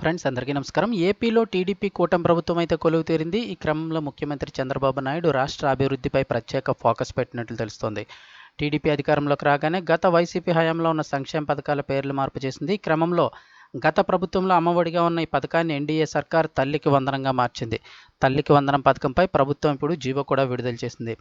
Friends అందరికీ నమస్కారం. ఏపీలో టీడీపీ కూటమి ప్రభుత్వం అయితే కొలువు తీరింది. ఈ క్రమంలో ముఖ్యమంత్రి చంద్రబాబు నాయుడు రాష్ట్ర అభివృద్ధిపై ప్రత్యేక ఫోకస్ పెట్టినట్లు తెలుస్తోంది. టీడీపీ అధికారంలోకి రాగానే గత వైసీపీ హయాంలో ఉన్న సంక్షేమ పథకాల పేర్లు మార్పు చేసింది. ఈ క్రమంలో గత ప్రభుత్వంలో అమ్మఒడిగా ఉన్న ఈ పథకాన్ని ఎన్డీఏ సర్కార్ తల్లికి వందనంగా మార్చింది. తల్లికి వందనం పథకంపై ప్రభుత్వం ఇప్పుడు జీవో కూడా విడుదల చేసింది.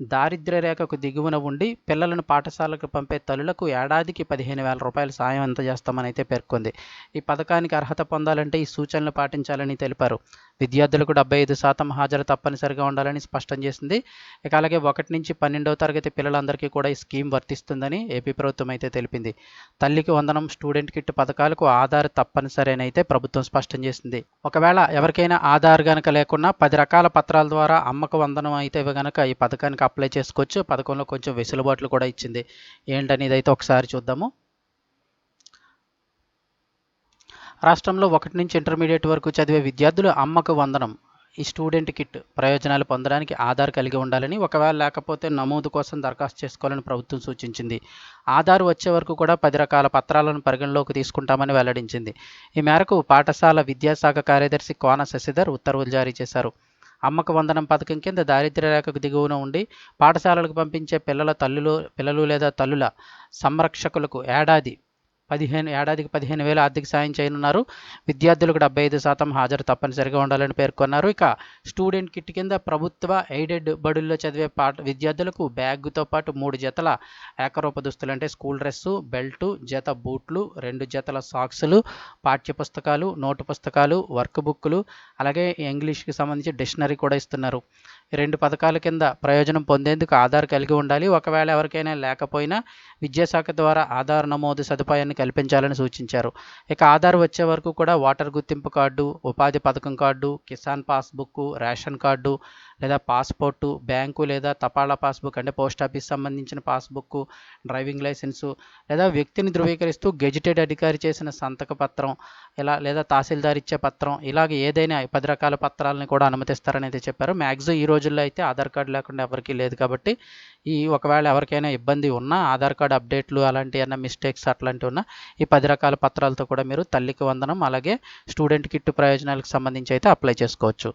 దారిద్ర్య రేఖకు దిగువన ఉండి పిల్లలను పాఠశాలకు పంపే తల్లులకు ఏడాదికి పదిహేను వేల రూపాయల సాయం అందజేస్తామని అయితే పేర్కొంది. ఈ పథకానికి అర్హత పొందాలంటే ఈ సూచనలు పాటించాలని తెలిపారు. విద్యార్థులకు డెబ్బై ఐదు శాతం హాజరు తప్పనిసరిగా ఉండాలని స్పష్టం చేసింది. ఇక అలాగే ఒకటి నుంచి పన్నెండవ తరగతి పిల్లలందరికీ కూడా ఈ స్కీమ్ వర్తిస్తుందని ఏపీ ప్రభుత్వం అయితే తెలిపింది. తల్లికి వందనం స్టూడెంట్ కిట్ పథకాలకు ఆధార్ తప్పనిసరి అని అయితే ప్రభుత్వం స్పష్టం చేసింది. ఒకవేళ ఎవరికైనా ఆధార్ గనక లేకున్నా పది రకాల పత్రాల ద్వారా అమ్మకు వందనం అయితే గనక ఈ పథకానికి అప్లై చేసుకోవచ్చు. పథకంలో కొంచెం వెసులుబాట్లు కూడా ఇచ్చింది. ఏంటనేది అయితే ఒకసారి చూద్దాము. రాష్ట్రంలో ఒకటి నుంచి ఇంటర్మీడియట్ వరకు చదివే విద్యార్థులు అమ్మకు వందనం. ఈ స్టూడెంట్ కిట్ ప్రయోజనాలు పొందడానికి ఆధార్ కలిగి ఉండాలని ఒకవేళ లేకపోతే నమోదు కోసం దరఖాస్తు చేసుకోవాలని ప్రభుత్వం సూచించింది. ఆధార్ వచ్చే వరకు కూడా పది రకాల పత్రాలను పరిగణలోకి తీసుకుంటామని వెల్లడించింది. ఈ మేరకు పాఠశాల విద్యాశాఖ కార్యదర్శి కోన శశిధర్ ఉత్తర్వులు జారీ చేశారు. అమ్మక వందనం పథకం కింద దారిద్ర్య రేఖకు దిగువన ఉండి పాఠశాలలకు పంపించే పిల్లల తల్లులు పిల్లలు లేదా తల్లుల సంరక్షకులకు ఏడాది పదిహేను ఏడాదికి పదిహేను వేల ఆర్థిక సాయం చేయనున్నారు. విద్యార్థులకు డెబ్బై ఐదు శాతం హాజరు తప్పనిసరిగా ఉండాలని పేర్కొన్నారు. ఇక స్టూడెంట్ కిట్ కింద ప్రభుత్వ ఎయిడెడ్ బడుల్లో చదివే పాఠ విద్యార్థులకు బ్యాగ్తో పాటు మూడు జతల ఏకరూప దుస్తులు అంటే స్కూల్ డ్రెస్సు బెల్టు జత బూట్లు రెండు జతల సాక్సులు పాఠ్య పుస్తకాలు నోటు పుస్తకాలు వర్క్ బుక్లు అలాగే ఇంగ్లీష్కి సంబంధించి డిక్షనరీ కూడా ఇస్తున్నారు. రెండు పథకాల కింద ప్రయోజనం పొందేందుకు ఆధార్ కలిగి ఉండాలి. ఒకవేళ ఎవరికైనా లేకపోయినా విద్యాశాఖ ద్వారా ఆధార్ నమోదు సదుపాయాన్ని కల్పించాలని సూచించారు. ఇక ఆధార్ వచ్చే వరకు కూడా ఓటర్ గుర్తింపు కార్డు ఉపాధి పథకం card Kisan passbook ration card లేదా పాస్పోర్టు బ్యాంకు లేదా తపాలా పాస్బుక్ అంటే పోస్ట్ ఆఫీస్ సంబంధించిన పాస్బుక్ డ్రైవింగ్ లైసెన్సు లేదా వ్యక్తిని ధృవీకరిస్తూ గెజిటెడ్ అధికారి చేసిన సంతక పత్రం ఇలా లేదా తహసీల్దార్ ఇచ్చే పత్రం ఇలాగ ఏదైనా పది రకాల పత్రాలని కూడా అనుమతిస్తారని అయితే చెప్పారు. మ్యాక్సిమం ఈ రోజుల్లో అయితే ఆధార్ కార్డు లేకుండా ఎవరికీ లేదు కాబట్టి ఈ ఒకవేళ ఎవరికైనా ఇబ్బంది ఉన్నా ఆధార్ కార్డు అప్డేట్లు అలాంటి ఏమైనా మిస్టేక్స్ అట్లాంటివి ఉన్నా ఈ పది రకాల పత్రాలతో కూడా మీరు తల్లికి వందనం అలాగే స్టూడెంట్ కిట్ ప్రయోజనాలకు సంబంధించి అయితే అప్లై చేసుకోవచ్చు.